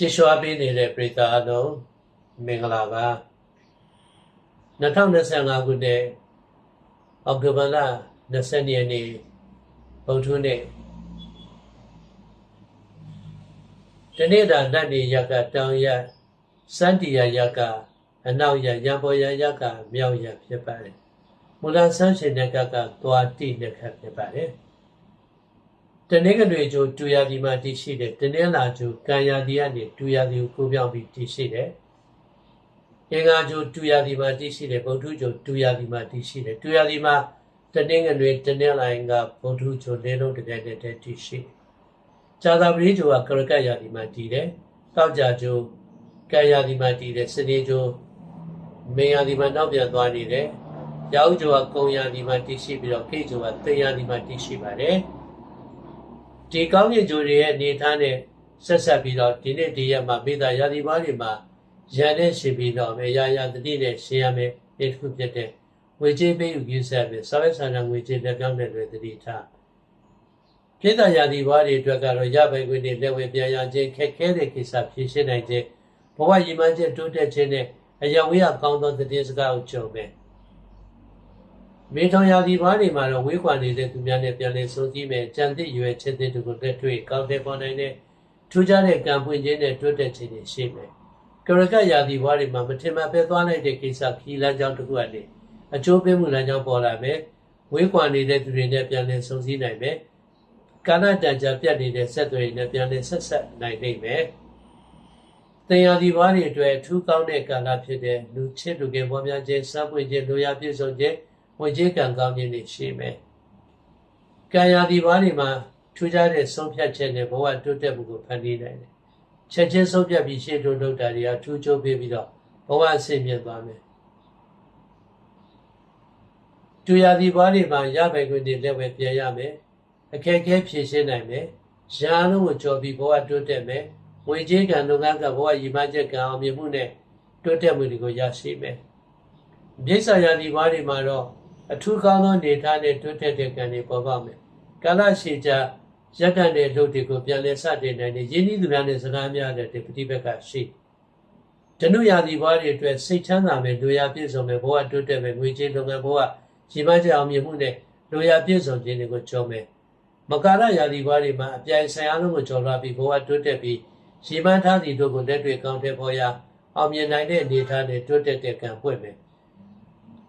ကြည်ရွှာပေးနေတဲ့ပရိသတ်အလုံးမင်္ဂလာပါ2025ခုနှစ်အောက်တိုဘာလ20ရက်နေ့ဗုဒ္ဓနေ့တနေ့တာနတ်နေရကတောင်ရစန္တီယာရကအနောက်ရရံပေါ်ရရကမြောက်ရဖြစ်ပါတယ်မူလဆန်းရှင်တဲ့ကကသွားတိနဲ့ခတ်ဖြစ်ပါတယ် တနင်္ဂနွေကျိုးတူရဒီမှာတည်ရှိတဲ့တနင်္လာကျိုးကံရဒီကနေတူရဒီကိုကိုပြောင်းပြီးတည်ရှိတယ်။အင်္ဂါကျိုးတူရဒီမှာတည်ရှိတယ်ဗုဒ္ဓကျိုးတူရဒီမှာတည်ရှိတယ်တူရဒီမှာတနင်္ဂနွေတနင်္လာရင်ကဗုဒ္ဓကျိုးလေးလုံးတစ်ပြိုင်တည်းတည်ရှိတယ်။ဇာတာပရိကျိုးကကရကတ်ရဒီမှာတည်တယ်။တောက်ကြကျိုးကံရဒီမှာတည်တယ်စနေကျိုးမေရဒီမှာနောက်ပြန်သွားနေတယ်။ရောက်ကျိုးကကုံရဒီမှာတည်ရှိပြီးတော့ခေကျိုးကသေရဒီမှာတည်ရှိပါတယ်။ ဒီကောင်းကင်ဂျိုတွေရဲ့အနေထားနဲ့ဆက်ဆက်ပြီးတော့ဒီနေ့ဒီရက်မှာမိသားရာသီပွားတွေမှာရန်နဲ့ရှင်ပြီးတော့မယ်ရာရာတတိနဲ့ရှင်ရမယ်ဒီတစ်ခုဖြစ်တဲ့ငွေကြေးပေးယူယူဆက်ပြီးစာရေးဆန္ဒငွေကြေးလက်ပြောင်းတဲ့တွေတတိထားပြည်သားရာသီပွားတွေအတွက်ကတော့ရပိုင်ခွင့်တွေလက်ဝဲပြန်ရခြင်းခက်ခဲတဲ့ကိစ္စဖြေရှင်းနိုင်ခြင်းဘဝရည်မှန်းချက်တိုးတက်ခြင်းနဲ့အယဝေးအကောင်းသောတည်စကားကိုကြုံမယ် မေထောင်ရာသီဘာတွေမှာတော့ဝေးခွာနေတဲ့သူများနဲ့ပြန်လည်ဆုံစည်းမယ်ကြံသည့်ရွယ်ချက်တဲ့သူကိုလက်တွေ့ကောင်းတဲ့ပေါ်နိုင်တဲ့ထူးခြားတဲ့ကံပွင့်ခြင်းနဲ့တွတ်တက်ခြင်းတွေရှိမယ်ကရကရာသီဘာတွေမှာမထင်မှတ်ပဲသွားလိုက်တဲ့ကိစ္စခီးလမ်းကြောင်းတစ်ခုအနေအကျိုးပေးမှုလမ်းကြောင်းပေါ်လာမယ်ဝေးခွာနေတဲ့သူတွေနဲ့ပြန်လည်ဆုံစည်းနိုင်မယ်ကာလတန်ကြာပြတ်နေတဲ့ဆက်သွယ်နဲ့ပြန်လည်ဆက်ဆက်နိုင်နိုင်မယ်တင်ယာဒီဘာတွေအတွက်ထူးကောင်းတဲ့ကာလဖြစ်တဲ့လူချစ်လူငယ်ပေါ်များခြင်းစပွင့်ခြင်းလူရပြည့်စုံခြင်း ဝေကြီးကံကောင်းခြင်းတွေရှိမယ်။ကံရာဒီဘာတွေမှာထူးခြားတဲ့ဆုံးဖြတ်ချက်နဲ့ဘဝတိုးတက်မှုကိုဖန်တီးနိုင်တယ်။ချက်ချင်းဆုံးဖြတ်ပြီးရှေ့တိုးလုပ်တာတွေကထူးချိုးပေးပြီးတော့ဘဝအဆင့်မြင့်သွားမယ်။တူရာဒီဘာတွေမှာရပိုင်ခွင့်တွေလက်ဝဲပြန်ရမယ်။အခက်အခဲဖြေရှင်းနိုင်မယ်။ရာလုံးကိုကြော်ပြီးဘဝတိုးတက်မယ်။ဝေကြီးကံလုပ်ငန်းကဘဝရည်မှန်းချက်ကံအောင်မြင်မှုနဲ့တိုးတက်မှုတွေကိုရရှိမယ်။မြစ်ဆာရာဒီဘာတွေမှာတော့ အထူးကောင်းသောနေထားနဲ့တွတ်တက်တဲ့ကံတွေပေါ်ပေါက်မယ်။ကာလရှိကြရက်တန်တဲ့လုပ်တွေကိုပြန်လည်စတင်နိုင်တဲ့ရင်းနှီးသူများနဲ့စကားများတဲ့ဒီပฏิဘက်ကရှိ။ဓနုရာသီဘွားတွေအတွက်စိတ်ချမ်းသာမယ်လူရပြည့်စုံမယ်ဘဝတွတ်တက်မယ်ငွေကြေးလုပ်ငန်းဘဝကြီးမားကြအောင်မြင်မှုနဲ့လူရပြည့်စုံခြင်းတွေကိုကြောမယ်။မကာရရာသီဘွားတွေမှာအပြိုင်ဆိုင်အားလုံးကိုကြော်လွှားပြီးဘဝတွတ်တက်ပြီးရည်မှန်းထားသည့်တို့ကိုလက်တွေ့ကောင်းတဲ့ပေါ်ရာအောင်မြင်နိုင်တဲ့အနေအထားနဲ့တွတ်တက်တဲ့ကံပွင့်မယ်။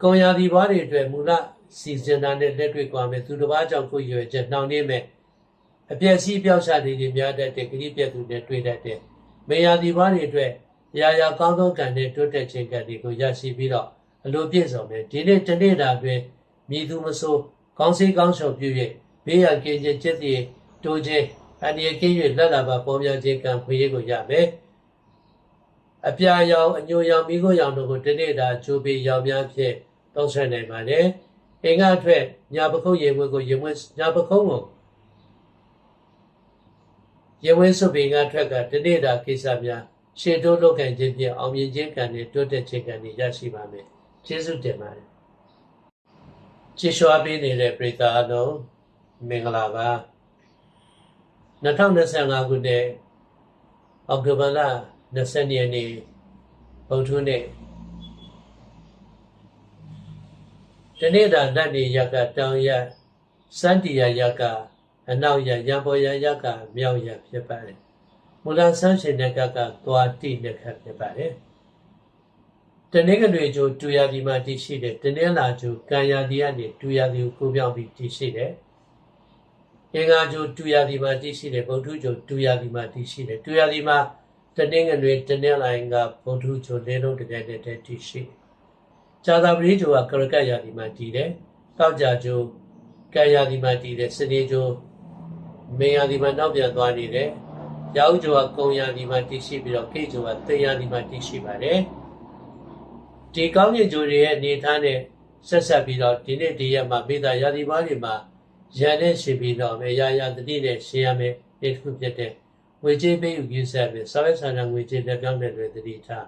ကုံရာသီဘွားတွေအတွက်မူလစီစဉ်တာနဲ့လက်တွေ့ကွာမယ်သူတစ်ပါးကြောင့်ကိုရွယ်ချက်နှောင်နေမယ်အပြည့်စည်းပြောက်ချတွေတွေများတတ်တဲ့ဂရိပြက်သူနဲ့တွေ့တတ်တဲ့မေယာသီဘွားတွေအတွက်ရာရာကောင်းသောကံနဲ့တိုးတက်ခြင်းကံတွေကိုရရှိပြီးတော့အလိုပြည့်စုံမယ်ဒီနေ့တနေ့တာအတွင်းမြည်သူမဆိုးကောင်းစေးကောင်းဆောင်ပြု၍ဘေးရကင်းခြင်းจิตတည်တိုးခြင်းအန္တရာယ်ကင်း၍လက်လာပါပေါ်များခြင်းကံဖွေရကိုရမယ်အပြာရောင်အညိုရောင်မိခိုးရောင်တို့ကိုတနေ့တာချိုးပြီးရောင်များဖြင့် သုံးဆွဲနိုင်ပါတယ်။အင်္ဂါအတွက်ညာပခုံးရေဝဲကိုရေဝဲညာပခုံးကိုရေဝဲဆုပ်ပင်ကထွက်ကတနေ့တာကိစ္စများရှေ့တိုးလုပ်ခံခြင်းဖြင့်အောင်မြင်ခြင်းကံနဲ့တိုးတက်ခြင်းကံတွေရရှိပါမယ်။ကျေးဇူးတင်ပါတယ်။ကြည်ရွှာပေးနေတဲ့ပရိသတ်အလုံးမင်္ဂလာပါ။2025ခုနှစ်အောက်တိုဘာလ20ရက်နေ့ဗုဒ္ဓနေ့ တနေ့တာနတ်နေရကတောင်ရစန္တီယာရကအနောက်ရရံပေါ်ရရကမြောက်ရဖြစ်ပါတယ်မူလဆန်းရှင်တဲ့ကကသွားတိနဲ့ခတ်ဖြစ်ပါတယ်တနင်္ဂနွေကျိုးတူရဒီမှာတည်ရှိတဲ့တနင်္လာကျိုးကံရဒီကနေတူရဒီကိုကိုပြောင်းပြီးတည်ရှိတယ်အင်္ဂါကျိုးတူရဒီမှာတည်ရှိတယ်ဗုဒ္ဓကျိုးတူရဒီမှာတည်ရှိတယ်တူရဒီမှာတနင်္ဂနွေတနင်္လာရင်ကဗုဒ္ဓကျိုးလေးလုံးတစ်ပြိုင်တည်းတည်ရှိတယ် ဇာတာပရိကျိုးကကရကတ်ရာဒီမှာတည်တယ်တောက်ကြကျိုးကံရာဒီမှာတည်တယ်စနေကျိုးမင်းရာဒီမှာနောက်ပြန်သွားနေတယ်ရောက်ကျိုးကကုံရာဒီမှာတည်ရှိပြီးတော့ခေကျိုးကသေရာဒီမှာတည်ရှိပါတယ်ဒီကောင်းကင်ကျိုးတွေရဲ့အနေထားနဲ့ဆက်ဆက်ပြီးတော့ဒီနေ့ဒီရက်မှာမိသားရာဒီပါးတွေမှာရန်နဲ့ရှင်ပြီးတော့မယ်ရာရာတတိနဲ့ရှင်ရမယ်ဒီတစ်ခုဖြစ်တဲ့ငွေကြေးပေးယူယူဆက်ပြီးစာရေးဆန္ဒငွေကြေးလက်ပြောင်းတဲ့တွေတတိထား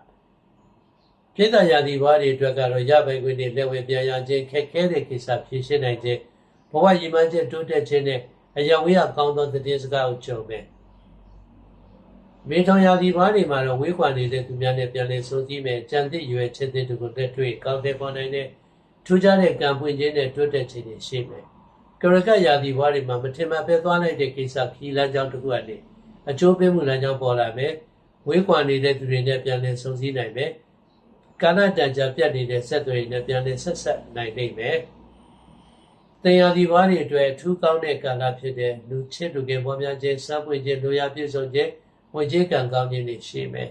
ပြည်သားရာသီဘွားတွေအတွက်ကတော့ရပိုင်ခွင့်တွေလက်ဝဲပြန်ရခြင်းခက်ခဲတဲ့ကိစ္စဖြေရှင်းနိုင်ခြင်းဘဝရည်မှန်းချက်တိုးတက်ခြင်းနဲ့အယဝေးအကောင်းသောတည်စကားကိုကြုံမယ်မေထောင်ရာသီဘာတွေမှာတော့ဝေးကွာနေတဲ့သူများနဲ့ပြန်လည်ဆုံစည်းမယ်ကြံသည့်ရွယ်ချက်တဲ့သူကိုလက်တွေ့ကောင်းတဲ့ပေါ်နိုင်တဲ့ထူးခြားတဲ့ကံပွင့်ခြင်းနဲ့တိုးတက်ခြင်းတွေရှိမယ်ကရကရာသီဘာတွေမှာမထင်မှတ်ပဲသွားလိုက်တဲ့ကိစ္စခီးလမ်းကြောင်းတစ်ခုအနေအကျိုးပေးမှုလမ်းကြောင်းပေါ်လာမယ်ဝေးကွာနေတဲ့သူတွေနဲ့ပြန်လည်ဆုံစည်းနိုင်မယ် ကာလတန်ကြာပြတ်နေတဲ့ဆက်သွယ်နဲ့ပြန်လည်ဆက်ဆက်နိုင်နိုင်မယ်တင်ယာဒီဘာတွေအတွက်ထူးကောင်းတဲ့ကာလဖြစ်တဲ့လူချစ်လူငယ်ပေါ်များခြင်းစပွင့်ခြင်းလူရပြည့်စုံခြင်းဝင်ကြီးကံကောင်းခြင်းတွေရှိမယ်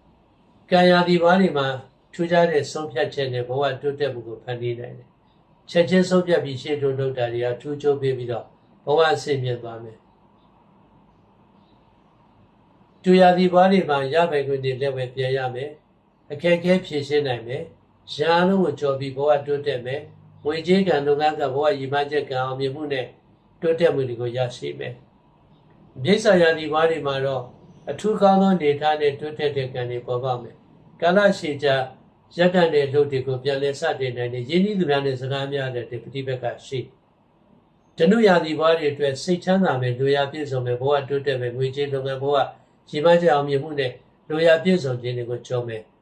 ။ကံရာဒီဘာတွေမှာထူးခြားတဲ့ဆုံးဖြတ်ချက်နဲ့ဘဝတိုးတက်မှုကိုဖန်တီးနိုင်တယ်။ချက်ချင်းဆုံးဖြတ်ပြီးရှေ့တိုးလုပ်တာတွေကထူးချိုးပေးပြီးတော့ဘဝအဆင့်မြင့်သွားမယ်။တူရာဒီဘာတွေမှာရပိုင်ခွင့်တွေလက်ဝဲပြန်ရမယ်။ အခက်အခဲဖြေရှင်းနိုင်မယ်။ရာလုံးကိုကြော်ပြီးဘဝတိုးတက်မယ်။ဝင်ကြီးကံလုပ်ငန်းကဘဝရည်မှန်းချက်ကံအောင်မြင်မှုနဲ့တိုးတက်မှုတွေကိုရရှိမယ်။မြိစ္ဆာယာဒီဘာတွေမှာတော့အထူးကောင်းသောနေထားနဲ့တိုးတက်တဲ့ကံတွေပေါ်ပေါက်မယ်။ကာလရှည်ကြာရက်တန်တဲ့လှုပ်တွေကိုပြန်လည်စတင်နိုင်တဲ့ရင်းနှီးသူများနဲ့စကားများတဲ့ဒီပฏิဘက်ကရှိ။တနုရာသီဘွားတွေအတွက်စိတ်ချမ်းသာမယ်လူရပြည့်စုံမယ်ဘဝတိုးတက်မယ်ငွေကြေးလုပ်ငန်းဘဝရှိမကြအောင်မြင်မှုနဲ့လူရပြည့်စုံခြင်းတွေကိုကြုံမယ်။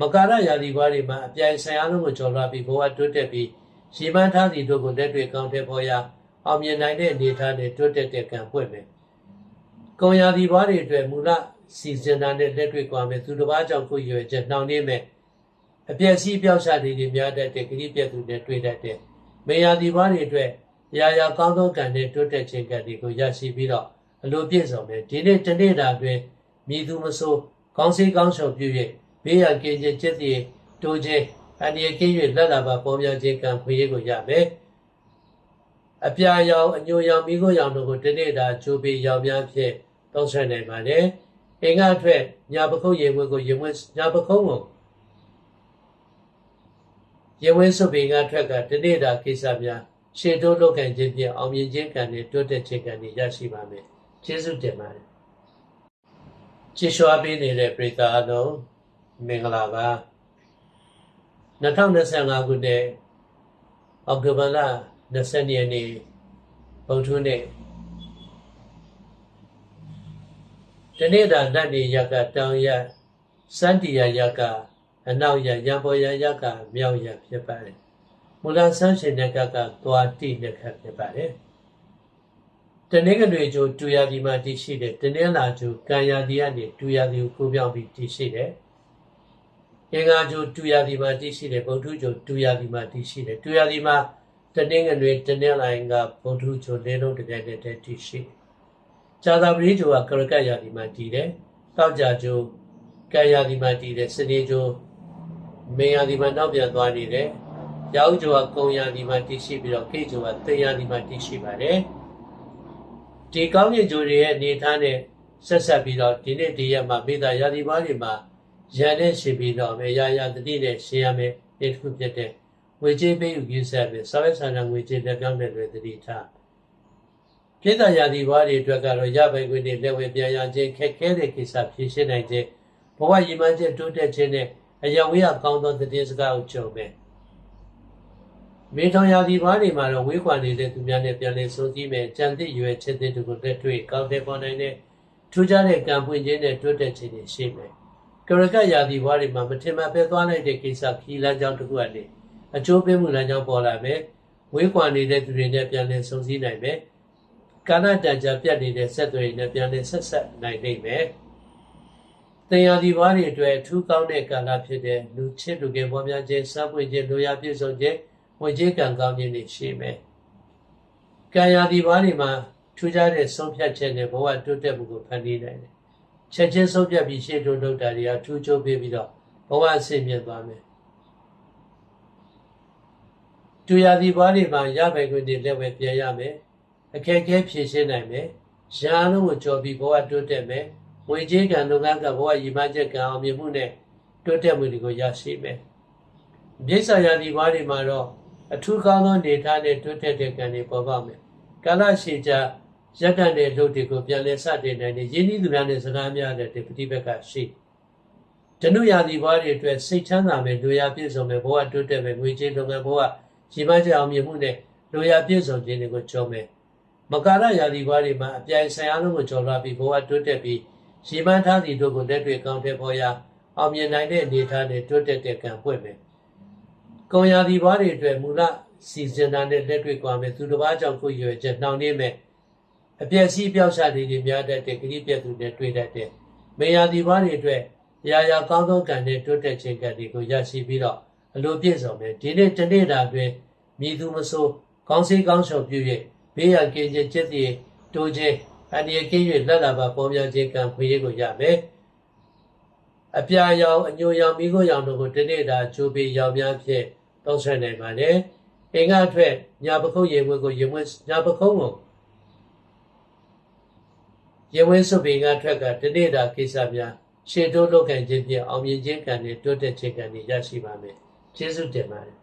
မကာရရာသီဘွားတွေမှာအပြိုင်ဆိုင်အားလုံးကိုကျော်လွှားပြီးဘဝတိုးတက်ပြီးရှိမထားသည့်တို့ကိုလက်တွေ့ကောင်းတဲ့ပေါ်ရာအောင်မြင်နိုင်တဲ့အနေအထားနဲ့တိုးတက်တဲ့ကံပွင့်မယ်။ကုံရာသီဘွားတွေအတွက်မူလစီစဉ်တာနဲ့လက်တွေ့ကွာမယ်သူတစ်ပါးကြောင့်ကိုရွယ်ချက်နှောင့်နှေးမယ်အပြည့်စည်းပြောက်ချတွေတွေများတတ်တဲ့ဂရိပြတ်သူနဲ့တွေ့တတ်တဲ့မေယာဒီဘာတွေအတွက်ရာရာကောင်းသောကံနဲ့တိုးတက်ခြင်းကံတွေကိုရရှိပြီးတော့အလိုပြည့်စုံမယ်ဒီနေ့တနေ့တာအတွင်းမြည်သူမဆိုးကောင်းစီကောင်းဆောင်ပြု၍ ဘေးရန်ကင်းခြင်းจิตတည်တိုးခြင်းအန္တရာယ်ကင်း၍လက်လာပါပေါ်များခြင်းကံဖွေးကိုရမယ်အပြာရောင်အညိုရောင်မိခိုးရောင်တို့ကိုတနေ့တာချိုးပြီးရောင်များဖြင့်သုံးဆွဲနိုင်ပါတယ်။အင်္ဂါအတွက်ညာပခုတ်ရေဝဲကိုရေဝဲညာပခုတ်ကိုရေဝဲစုပ်ပင်ကထွက်ကတနေ့တာကိစ္စများရှေ့တိုးလုပ်ကန်ခြင်းဖြင့်အောင်မြင်ခြင်းကံနဲ့တိုးတက်ခြင်းကံတွေရရှိပါမယ်။ကျေးဇူးတင်ပါတယ်။ကြည်လျှွာပေးနေတဲ့ပရိသတ်အလုံး မင်္ဂလာပါ။2025ခုနှစ်အောက်တိုဘာလ20ရက်နေ့ဗုဒ္ဓနေ့တနေ့တာနတ်နေရကတောင်ရစန္တိယရကအနောက်ရရံပေါ်ရရကမြောက်ရဖြစ်ပါတယ်မူလဆန်းရှင်တဲ့ကကသွားတိတဲ့ခဖြစ်ပါတယ်တနေ့ကတွေကျိုတူရဒီမှာတည်ရှိတယ်တနေ့လာကျိုကံရဒီကနေတူရဒီကိုကိုပြောင်းပြီးတည်ရှိတယ် အင်္ဂါကျိုတူရဒီမှာတည်ရှိတယ်ဗုဒ္ဓကျိုတူရဒီမှာတည်ရှိတယ်တူရဒီမှာတနေ့ကတွေတနေ့လိုင်းကဗုဒ္ဓကျိုလေးလုံးတကယ်တည်းတည်ရှိတယ်ဇာတာပရိကျိုကကရကရာဒီမှာတည်တယ်။တောက်ကြကျိုကံရာဒီမှာတည်တယ်စနေကျိုမေရာဒီမှာနောက်ပြန်သွားနေတယ်။ရောက်ကျိုကကုံရာဒီမှာတည်ရှိပြီးတော့ကိကျိုကသေရာဒီမှာတည်ရှိပါတယ်။ဒီကောင်းကင်ကျိုတွေရဲ့အနေထားနဲ့ဆက်ဆက်ပြီးတော့ဒီနေ့ဒီရက်မှာမေတ္တာရာဒီပါးတွေမှာ ရန်နဲ့ရှင်ပြီးတော့မေရာရာတတိနဲ့ရှင်ရမယ်ဒီတစ်ခုဖြစ်တဲ့ငွေကြေးပေးယူကိစ္စပဲစာဝတ်ဆန္ဒငွေကြေးလက်ပြောင်းတဲ့တွေတတိထားပြည့်တရာသီဘွားတွေအတွက်ကတော့ရပိုင်ခွင့်တွေလက်ဝဲပြန်ရခြင်းခက်ခဲတဲ့ကိစ္စဖြေရှင်းနိုင်ခြင်းဘဝရည်မှန်းချက်တိုးတက်ခြင်းနဲ့အယဝေးအကောင်းသောတည်စကားကိုကြုံမယ်။မေထောင်ရာသီဘွားတွေမှာတော့ဝေးကွာနေတဲ့သူများနဲ့ပြန်လည်ဆုံစည်းမယ်ကြံသည့်ရွယ်ချက်တဲ့သူကိုလက်တွေ့ကောင်းတဲ့ပေါ်နိုင်တဲ့ထူးခြားတဲ့ကံပွင့်ခြင်းနဲ့တိုးတက်ခြင်းတွေရှိမယ်။ ကရကရာသီဘွားတွေမှာမထင်မှတ်ပဲသွားလိုက်တဲ့ကိစ္စခီးလမ်းကြောင်းတစ်ခုအနေအကျိုးပေးမှုလမ်းကြောင်းပေါ်လာမယ်။ဝေးကွာနေတဲ့သူတွေနဲ့ပြန်လည်ဆုံစည်းနိုင်မယ်။ကာလတန်ကြာပြတ်နေတဲ့ဆက်သွယ်ရေးနဲ့ပြန်လည်ဆက်ဆက်နိုင်နိုင်မယ်။တင်ယာဒီဘာတွေအတွက်အထူးကောင်းတဲ့ကာလဖြစ်တဲ့လူချစ်လူငယ်ပေါ်များခြင်းစပွင့်ခြင်းလူရပြည့်စုံခြင်းဝင်ကြီးကံကောင်းခြင်းတွေရှိမယ်။ကံယာဒီဘာတွေမှာထူးခြားတဲ့ဆုံးဖြတ်ချက်နဲ့ဘဝတိုးတက်မှုကိုဖန်တီးနိုင်တယ်။ ချက်ချင်းဆုံးဖြတ်ပြီးရှေ့တိုးလုပ်တာတွေကထူးချိုးပေးပြီးတော့ဘဝအဆင့်မြင့်သွားမယ်။တူယာဒီဘာတွေမှာရပိုင်ခွင့်တွေလက်ဝဲပြန်ရမယ်။အခက်အခဲဖြေရှင်းနိုင်မယ်။ရာလုံးကိုကြော်ပြီးဘဝတိုးတက်မယ်။ငွေကြေးကံလုပ်ငန်းကဘဝရည်မှန်းချက်ကံအောင်မြင်မှုနဲ့တိုးတက်မှုတွေကိုရရှိမယ်။မြေစာရာဒီဘွားတွေမှာတော့အထူးကောင်းသောနေထားနဲ့တိုးတက်တဲ့ကံတွေပေါ်ပေါက်မယ်။ကာလရှည်ကြာ ရက်တန်တဲ့လုပ်တွေကိုပြန်လည်စတင်နိုင်တဲ့ရင်းနှီးသူများနဲ့စကားများတဲ့ဒီပฏิဘက်ကရှိ။တနုရာဒီဘွားတွေအတွက်စိတ်ချမ်းသာမယ်လူရပြည့်စုံမယ်ဘဝတိုးတက်မယ်ငွေကြေးလုပ်ငန်းဘဝရည်မှန်းချက်အောင်မြင်မှုနဲ့လူရပြည့်စုံခြင်းတွေကိုကြုံမယ်။မကာရရာသီဘွားတွေမှာအပြိုင်ဆိုင်အားလုံးကိုကျော်လွှားပြီးဘဝတိုးတက်ပြီးရရှီမန်းထားသည့်တို့ကိုလက်တွေ့ကောင်းတဲ့ပေါ်ရာအောင်မြင်နိုင်တဲ့အနေအထားနဲ့တွတ်တက်တဲ့ကံပွင့်မယ်။ကုံရာဒီဘွားတွေအတွက်မူလစီစဉ်တာနဲ့လက်တွေ့ကွာမယ်သူတစ်ပါးကြောင့်ကိုယ်ရွယ်ချက်နှောင့်နှေးမယ် အပြည့်စည်းပြောက်ချတွေတွေများတတ်တဲ့ဂရိပြတ်သူနဲ့တွေ့တတ်တဲ့မေယာဒီဘွားတွေအတွက်ရာရာကောင်းသောကံနဲ့တွတ်တက်ခြင်းကံတွေကိုရရှိပြီးတော့အလိုပြည့်စုံမယ်ဒီနေ့တနေ့တာအတွင်းမြည်သူမဆိုးကောင်းစေးကောင်းချော်ပြု၍ဘေးရန်ကင်းခြင်းจิตတည်တိုးခြင်းအန္တရာယ်ကင်း၍လက်လာပါပေါ်များခြင်းကံခွင့်ရကိုရမယ်အပြာရောင်အညိုရောင်မိခိုးရောင်တို့ကိုတနေ့တာချိုးပြီးရောင်များဖြင့်သုံးဆွဲနိုင်ပါတယ်အင်္ဂါအတွက်ညာပခုတ်ရေဝဲကိုရေဝဲညာပခုတ်ကို ရေဝဲစုပ်ပင်ကထွက်ကတနေ့တာကိစ္စများရှေ့တိုးလောက်ကန်ခြင်းဖြင့်အောင်မြင်ခြင်းကံနဲ့တိုးတက်ခြင်းကံတွေရရှိပါမယ်ကျေးဇူးတင်ပါတယ်